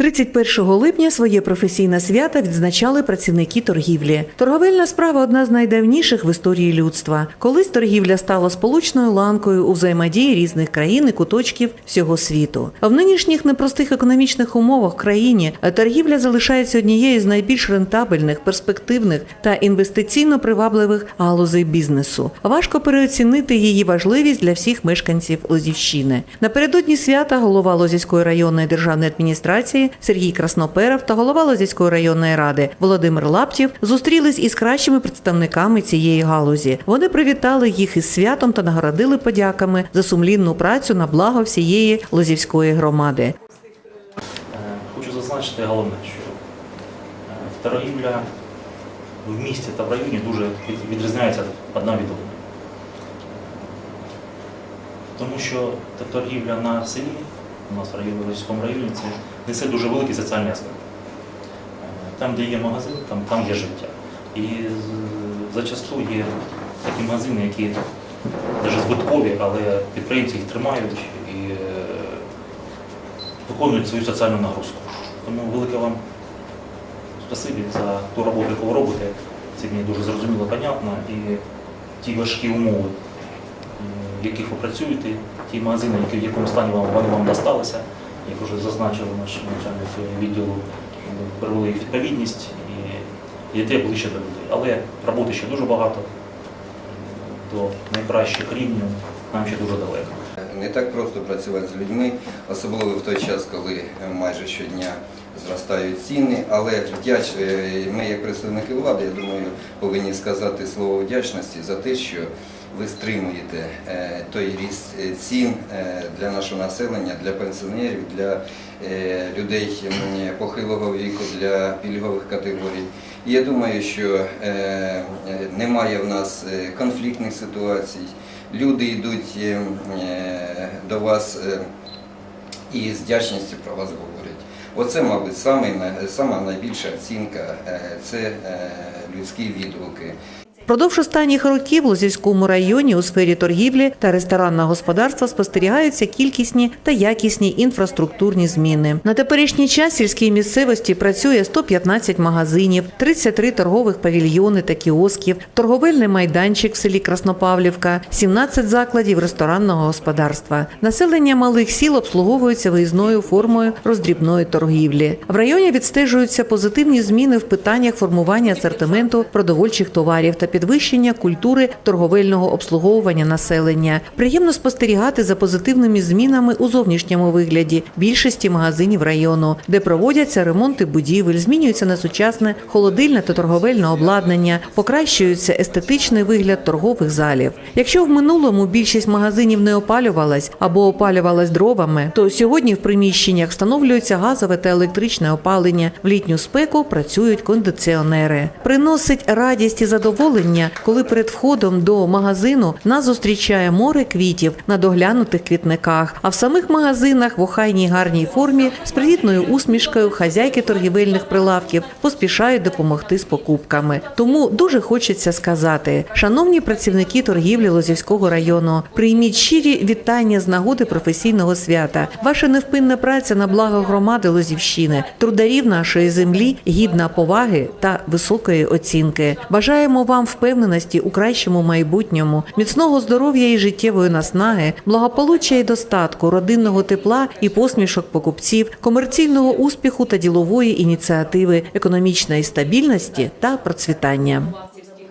31 липня своє професійне свято відзначали працівники торгівлі. Торговельна справа одна з найдавніших в історії людства. Колись торгівля стала сполучною ланкою у взаємодії різних країн і куточків всього світу. В нинішніх непростих економічних умовах країні торгівля залишається однією з найбільш рентабельних, перспективних та інвестиційно привабливих галузей бізнесу. Важко переоцінити її важливість для всіх мешканців Лозівщини. Напередодні свята голова Лозівської районної державної адміністрації Сергій Красноперов та голова Лозівської районної ради Володимир Лаптів зустрілись із кращими представниками цієї галузі. Вони привітали їх із святом та нагородили подяками за сумлінну працю на благо всієї Лозівської громади. Хочу зазначити головне, що е, торгівля в місті та в районі дуже відрізняється одна від одної. Тому що торгівля на селі, у нас в районі, в Російському районі, це несе дуже великий соціальний аспект. Там, де є магазин, там, там є життя. І зачасту є такі магазини, які навіть збиткові, але підприємці їх тримають і е, виконують свою соціальну нагрузку. Тому велике вам спасибі за ту роботу, яку ви робите. Це мені дуже зрозуміло, понятно. І ті важкі умови, в яких ви працюєте, ті магазини, які в якому стані вам, вам досталися, як вже зазначили наші начальники відділу, привели їх відповідність і йдете ближче до людей. Але роботи ще дуже багато. До найкращих рівнів нам ще дуже далеко. Не так просто працювати з людьми, особливо в той час, коли майже щодня зростають ціни. Але вдяч, е, ми, як представники влади, я думаю, повинні сказати слово вдячності за те, що ви стримуєте е, той ріст е, цін е, для нашого населення, для пенсіонерів, для е, людей похилого віку, для пільгових категорій. І я думаю, що е, е, немає в нас е, конфліктних ситуацій. Люди йдуть е, е, до вас і з вдячністю про вас говорять. Оце, мабуть, сама найбільша оцінка це людські відгуки. Продовж останніх років в Лозівському районі у сфері торгівлі та ресторанного господарства спостерігаються кількісні та якісні інфраструктурні зміни. На теперішній час сільській місцевості працює 115 магазинів, 33 торгових павільйони та кіосків, торговельний майданчик в селі Краснопавлівка, 17 закладів ресторанного господарства. Населення малих сіл обслуговується виїзною формою роздрібної торгівлі. В районі відстежуються позитивні зміни в питаннях формування асортименту продовольчих товарів та підвищення культури торговельного обслуговування населення. Приємно спостерігати за позитивними змінами у зовнішньому вигляді більшості магазинів району, де проводяться ремонти будівель, змінюється на сучасне холодильне та торговельне обладнання, покращується естетичний вигляд торгових залів. Якщо в минулому більшість магазинів не опалювалась або опалювалась дровами, то сьогодні в приміщеннях встановлюється газове та електричне опалення. В літню спеку працюють кондиціонери. Приносить радість і задоволення, коли перед входом до магазину нас зустрічає море квітів на доглянутих квітниках. А в самих магазинах в охайній гарній формі з привітною усмішкою хазяйки торгівельних прилавків поспішають допомогти з покупками. Тому дуже хочеться сказати, шановні працівники торгівлі Лозівського району, прийміть щирі вітання з нагоди професійного свята. Ваша невпинна праця на благо громади Лозівщини, трударів нашої землі, гідна поваги та високої оцінки. Бажаємо вам впевненості у кращому майбутньому, міцного здоров'я і життєвої наснаги, благополуччя і достатку, родинного тепла і посмішок покупців, комерційного успіху та ділової ініціативи, економічної стабільності та процвітання. сельских